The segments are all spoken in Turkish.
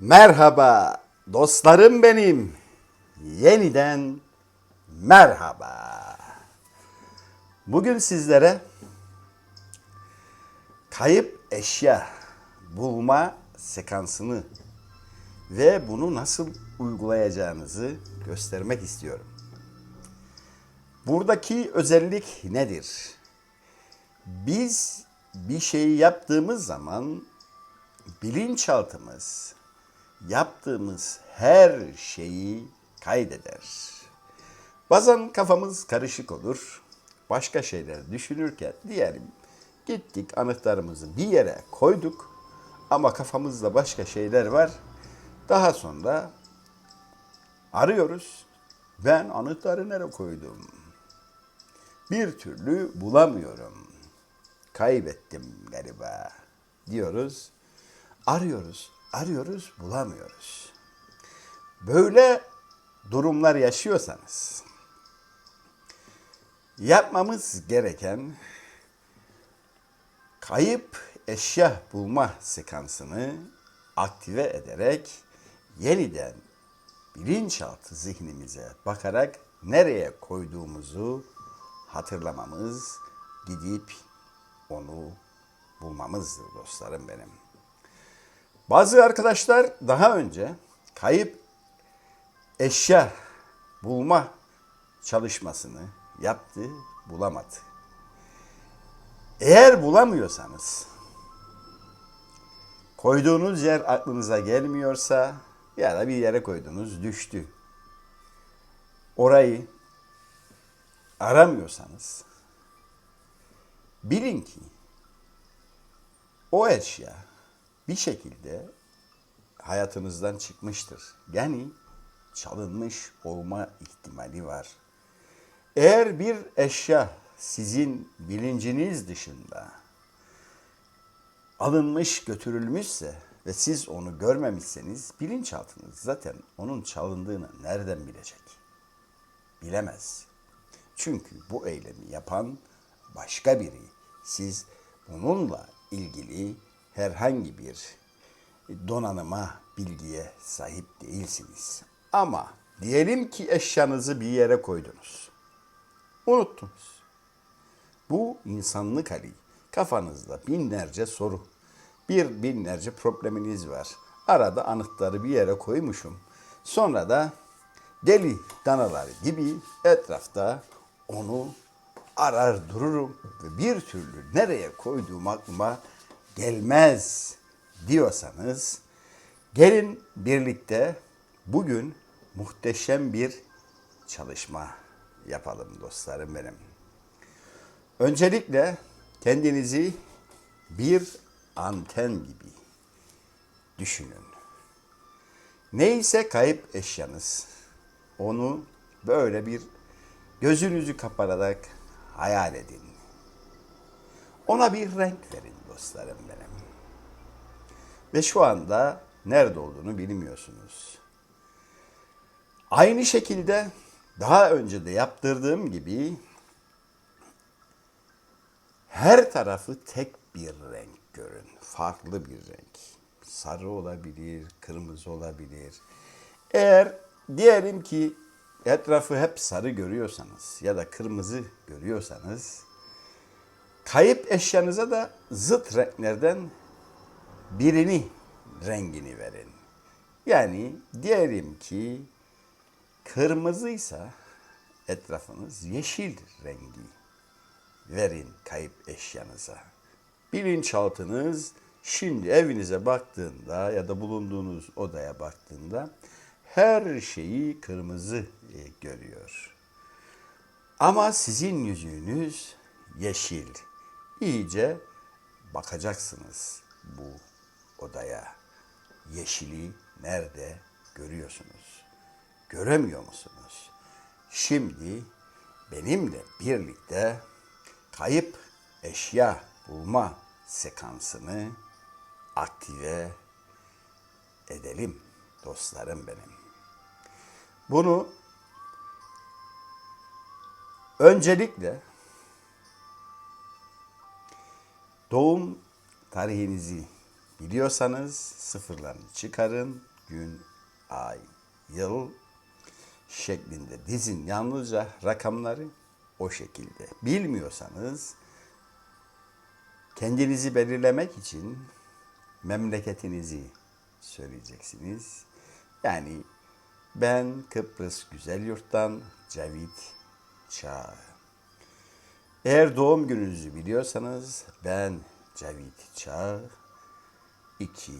Merhaba dostlarım benim. Yeniden merhaba. Bugün sizlere kayıp eşya bulma sekansını ve bunu nasıl uygulayacağınızı göstermek istiyorum. Buradaki özellik nedir? Biz bir şeyi yaptığımız zaman bilinçaltımız yaptığımız her şeyi kaydeder. Bazen kafamız karışık olur. Başka şeyler düşünürken diyelim gittik anahtarımızı bir yere koyduk ama kafamızda başka şeyler var. Daha sonra arıyoruz. Ben anahtarı nereye koydum? Bir türlü bulamıyorum. Kaybettim galiba diyoruz. Arıyoruz, arıyoruz, bulamıyoruz. Böyle durumlar yaşıyorsanız yapmamız gereken kayıp eşya bulma sekansını aktive ederek yeniden bilinçaltı zihnimize bakarak nereye koyduğumuzu hatırlamamız, gidip onu bulmamızdır dostlarım benim. Bazı arkadaşlar daha önce kayıp eşya bulma çalışmasını yaptı, bulamadı. Eğer bulamıyorsanız, koyduğunuz yer aklınıza gelmiyorsa ya da bir yere koydunuz düştü. Orayı aramıyorsanız bilin ki o eşya bir şekilde hayatınızdan çıkmıştır. Yani çalınmış olma ihtimali var. Eğer bir eşya sizin bilinciniz dışında alınmış, götürülmüşse ve siz onu görmemişseniz bilinçaltınız zaten onun çalındığını nereden bilecek? Bilemez. Çünkü bu eylemi yapan başka biri. Siz bununla ilgili herhangi bir donanıma, bilgiye sahip değilsiniz. Ama diyelim ki eşyanızı bir yere koydunuz. Unuttunuz. Bu insanlık hali. Kafanızda binlerce soru, bir binlerce probleminiz var. Arada anıtları bir yere koymuşum. Sonra da deli danalar gibi etrafta onu arar dururum ve bir türlü nereye koyduğum aklıma gelmez diyorsanız gelin birlikte bugün muhteşem bir çalışma yapalım dostlarım benim. Öncelikle kendinizi bir anten gibi düşünün. Neyse kayıp eşyanız onu böyle bir gözünüzü kapatarak hayal edin. Ona bir renk verin dostlarım benim. Ve şu anda nerede olduğunu bilmiyorsunuz. Aynı şekilde daha önce de yaptırdığım gibi her tarafı tek bir renk görün. Farklı bir renk. Sarı olabilir, kırmızı olabilir. Eğer diyelim ki etrafı hep sarı görüyorsanız ya da kırmızı görüyorsanız kayıp eşyanıza da zıt renklerden birini rengini verin. Yani diyelim ki kırmızıysa etrafınız yeşil rengi verin kayıp eşyanıza. Bilinçaltınız şimdi evinize baktığında ya da bulunduğunuz odaya baktığında her şeyi kırmızı e, görüyor. Ama sizin yüzünüz yeşil. İyice bakacaksınız bu odaya. Yeşili nerede görüyorsunuz? Göremiyor musunuz? Şimdi benimle birlikte kayıp eşya bulma sekansını aktive edelim dostlarım benim. Bunu öncelikle doğum tarihinizi biliyorsanız sıfırlarını çıkarın. Gün, ay, yıl şeklinde dizin yalnızca rakamları o şekilde. Bilmiyorsanız kendinizi belirlemek için memleketinizi söyleyeceksiniz. Yani ben Kıbrıs Güzel Yurt'tan Cavit Çağ. Eğer doğum gününüzü biliyorsanız ben Cavit Çağ 2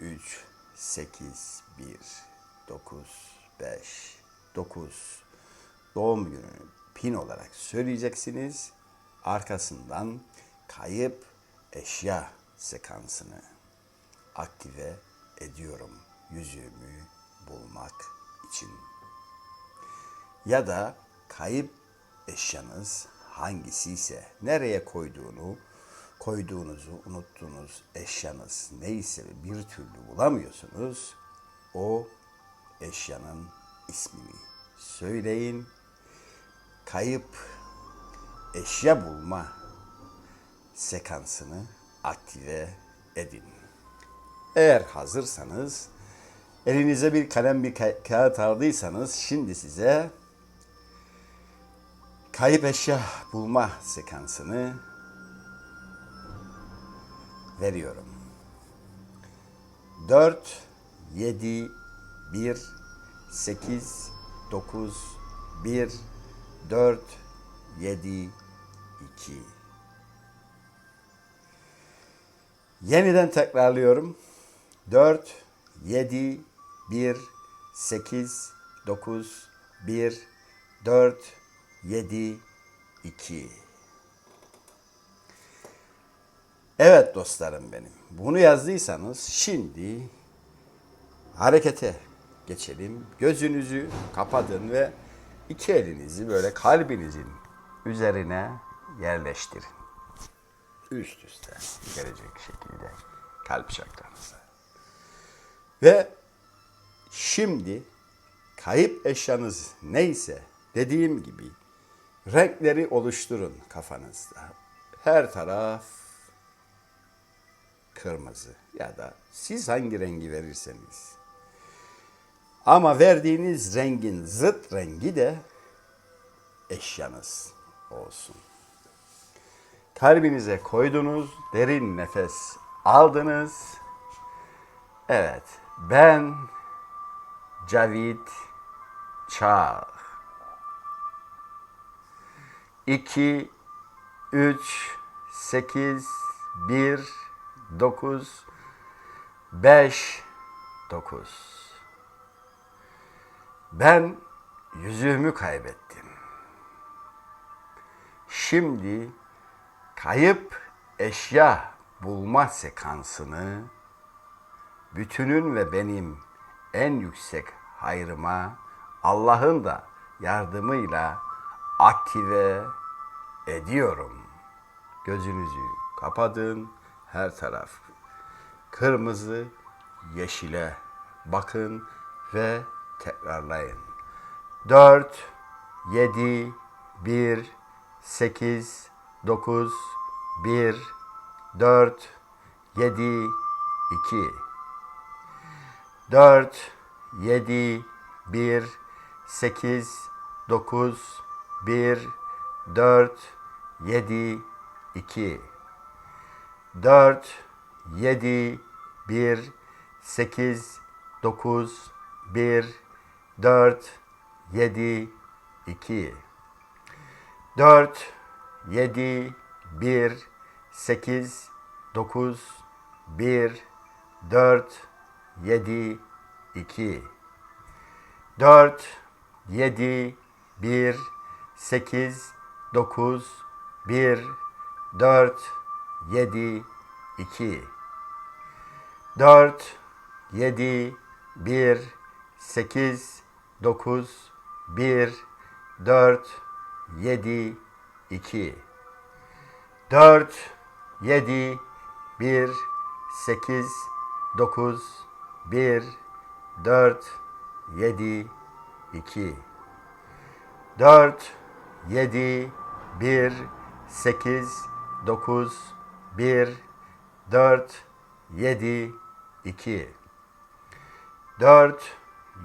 3 8 1 9 5 9 doğum gününü pin olarak söyleyeceksiniz. Arkasından kayıp eşya sekansını aktive ediyorum yüzüğümü bulmak için. Ya da kayıp eşyanız hangisi ise nereye koyduğunu koyduğunuzu unuttuğunuz eşyanız neyse bir türlü bulamıyorsunuz o eşyanın ismini söyleyin. Kayıp eşya bulma sekansını aktive edin. Eğer hazırsanız elinize bir kalem bir ka- kağıt aldıysanız şimdi size kayıp eşya bulma sekansını veriyorum. 4 7 1 8 9 1 4 7 2 Yeniden tekrarlıyorum. 4 7 1 8 9 1 4 7 2 Evet dostlarım benim. Bunu yazdıysanız şimdi harekete geçelim. Gözünüzü kapatın ve iki elinizi böyle kalbinizin üzerine yerleştirin. Üst üste gelecek şekilde kalp çakranıza. Ve şimdi kayıp eşyanız neyse dediğim gibi renkleri oluşturun kafanızda. Her taraf kırmızı ya da siz hangi rengi verirseniz. Ama verdiğiniz rengin zıt rengi de eşyanız olsun. Kalbinize koydunuz, derin nefes aldınız. Evet, ben Cavit Çağ. 2 3 8 1 9 5 9 Ben yüzüğümü kaybettim. Şimdi kayıp eşya bulma sekansını bütünün ve benim en yüksek hayrıma Allah'ın da yardımıyla aktive ediyorum. Gözünüzü kapatın. Her taraf kırmızı, yeşile bakın ve tekrarlayın. 4 7 1 8 9 1 4 7 2 4 7 1 8 9 1 4 7 2 4 7 1 8 9 1 4 7 2 4 7 1 8 9 1 4 7 2 4 7 1 8 9 1 4 7 2 4 7 1 8 9 1 4 7 2 4 7 1 8 9 1 4 7 2 4 7 1 8 9 1 4 7, 2. 4,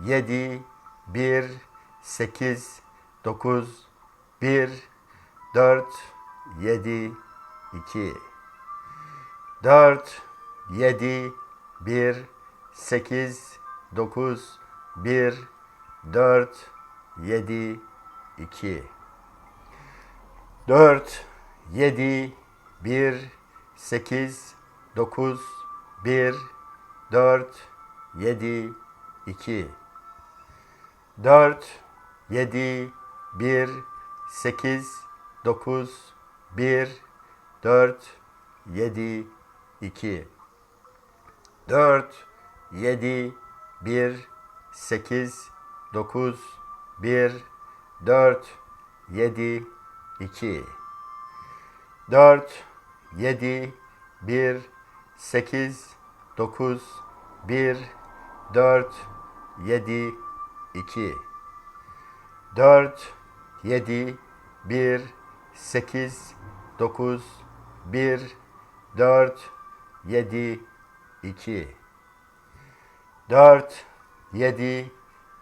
7, 1, 8, 9, 1, 4, 7, 2. 4, 7, 1, 8, 9, 1, 4, 7, 2. 4, 7, 1, 8, 9, 1, 4, 7, 2. 4, 7, 1, 8, 9, 1, 4, 7, 2. 4, 7, 1, 8, 9, 1, 4, 7, 2. 4, 7, 1, 8, 9, 1, 4, 7, 2. 4, 7, 1, 8, 9, 1, 4, 7, 2. 4, 7,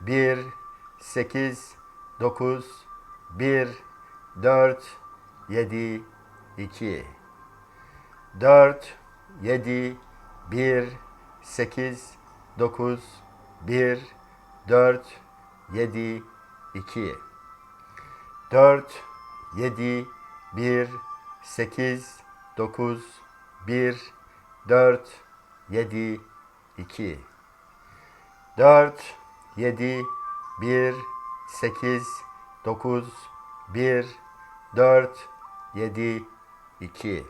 1, 8, 9, 1, 4, 7, 2. 4, 7, 1, 8, 9, 1, 4, 7, 2. 4, 7, 1, 8, 9, 1, 4, 7, 2. 4, 7, 1, 8, 9, 1, 4, 7, 2.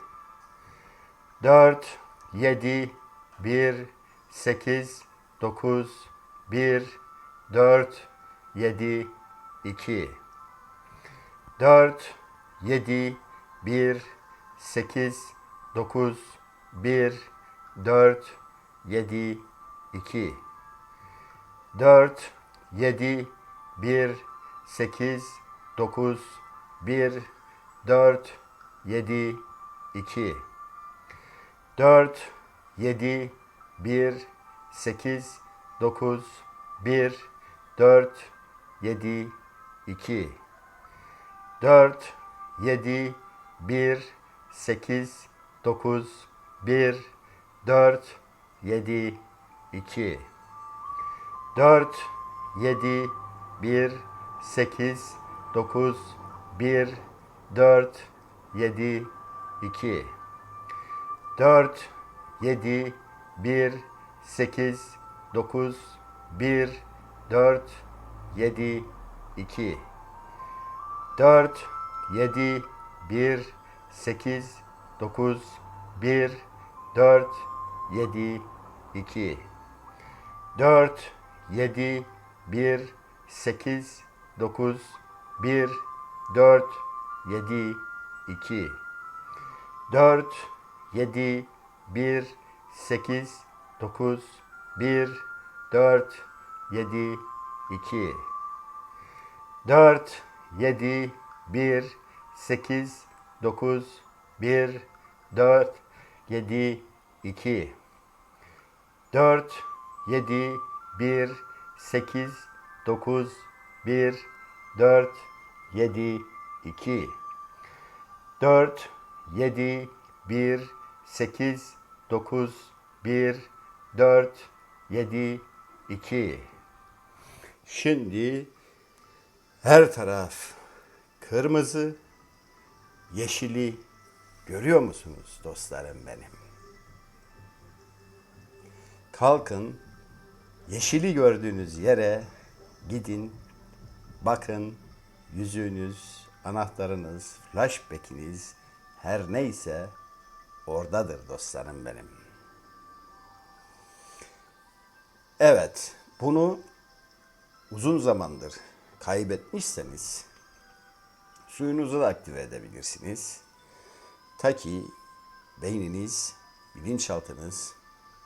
4, 7, 1, 8, 9, 1, 4, 7, 2. 4, 7, 1, 8, 9, 1, 4, 7, 2. 4, 7, 1, 8, 9, 1, 4, 7, 2. 4, 7, 1, 8, 9, 1, 4, 7, 2. 4, 7, 1, 8, 9, 1, 4, 7, 2. 4, 7, 1, 8, 9, 1, 4, 7, 2. 4, 7, 1, 8, 9, 1, 4, 7, 2. 4, 7, 1, 8, 9, 1, 4, 7, 2. 4, 7, 1, 8, 9, 1, 4, 7, 2. 4, 7, 1, 8, 9, 1, 4, 7, 2. 4, 7, 1, 8, 9, 1, 4, 7, 2. 4, 7, 1, 8, 9, 1, 4, 7, 2. 4, 7, 1, 8, 9, 1, 4, 7, 2. Şimdi her taraf kırmızı, yeşili görüyor musunuz dostlarım benim? Kalkın, yeşili gördüğünüz yere gidin, bakın yüzüğünüz, anahtarınız, flashback'iniz her neyse oradadır dostlarım benim. Evet, bunu uzun zamandır kaybetmişseniz suyunuzu da aktive edebilirsiniz. Ta ki beyniniz, bilinçaltınız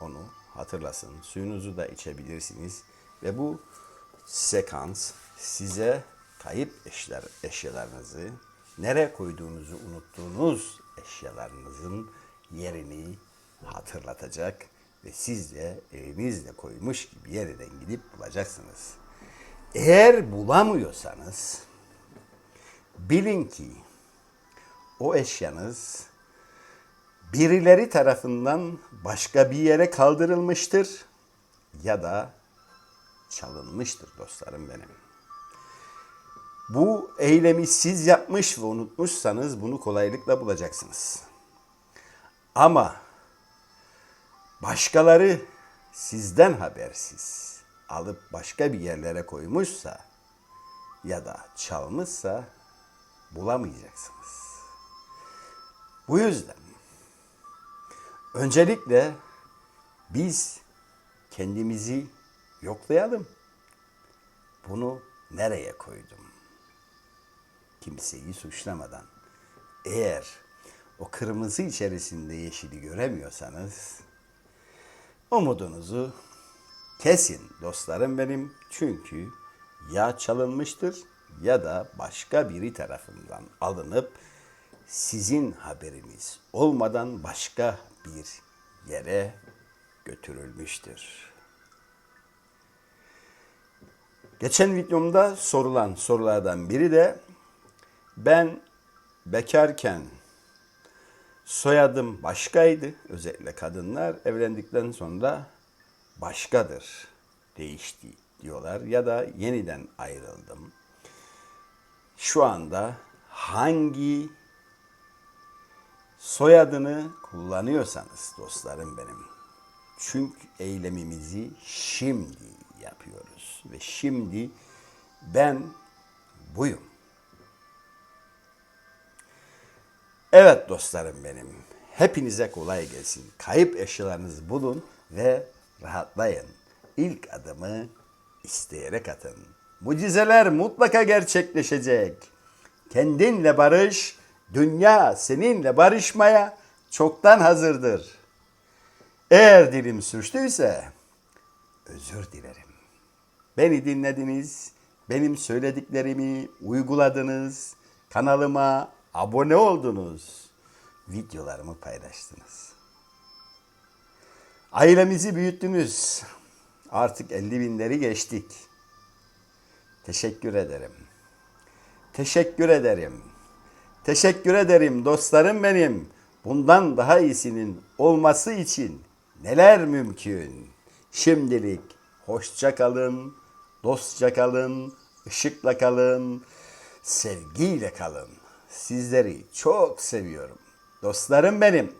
onu hatırlasın. Suyunuzu da içebilirsiniz ve bu sekans size kayıp eşler, eşyalarınızı, nereye koyduğunuzu unuttuğunuz eşyalarınızın yerini hatırlatacak ve siz de elinizle koymuş gibi yerden gidip bulacaksınız. Eğer bulamıyorsanız bilin ki o eşyanız birileri tarafından başka bir yere kaldırılmıştır ya da çalınmıştır dostlarım benim. Bu eylemi siz yapmış ve unutmuşsanız bunu kolaylıkla bulacaksınız. Ama başkaları sizden habersiz alıp başka bir yerlere koymuşsa ya da çalmışsa bulamayacaksınız. Bu yüzden öncelikle biz kendimizi yoklayalım. Bunu nereye koydum? Kimseyi suçlamadan. Eğer o kırmızı içerisinde yeşili göremiyorsanız umudunuzu kesin dostlarım benim. Çünkü ya çalınmıştır ya da başka biri tarafından alınıp sizin haberiniz olmadan başka bir yere götürülmüştür. Geçen videomda sorulan sorulardan biri de ben bekarken soyadım başkaydı. Özellikle kadınlar evlendikten sonra başkadır, değişti diyorlar ya da yeniden ayrıldım. Şu anda hangi soyadını kullanıyorsanız dostlarım benim. Çünkü eylemimizi şimdi yapıyoruz ve şimdi ben buyum. Evet dostlarım benim. Hepinize kolay gelsin. Kayıp eşyalarınızı bulun ve rahatlayın. İlk adımı isteyerek atın. Mucizeler mutlaka gerçekleşecek. Kendinle barış, dünya seninle barışmaya çoktan hazırdır. Eğer dilim sürçtüyse özür dilerim. Beni dinlediniz, benim söylediklerimi uyguladınız, kanalıma abone oldunuz, videolarımı paylaştınız. Ailemizi büyüttünüz. Artık 50 binleri geçtik. Teşekkür ederim. Teşekkür ederim. Teşekkür ederim dostlarım benim. Bundan daha iyisinin olması için neler mümkün? Şimdilik hoşça kalın, dostça kalın, ışıkla kalın, sevgiyle kalın. Sizleri çok seviyorum. Dostlarım benim.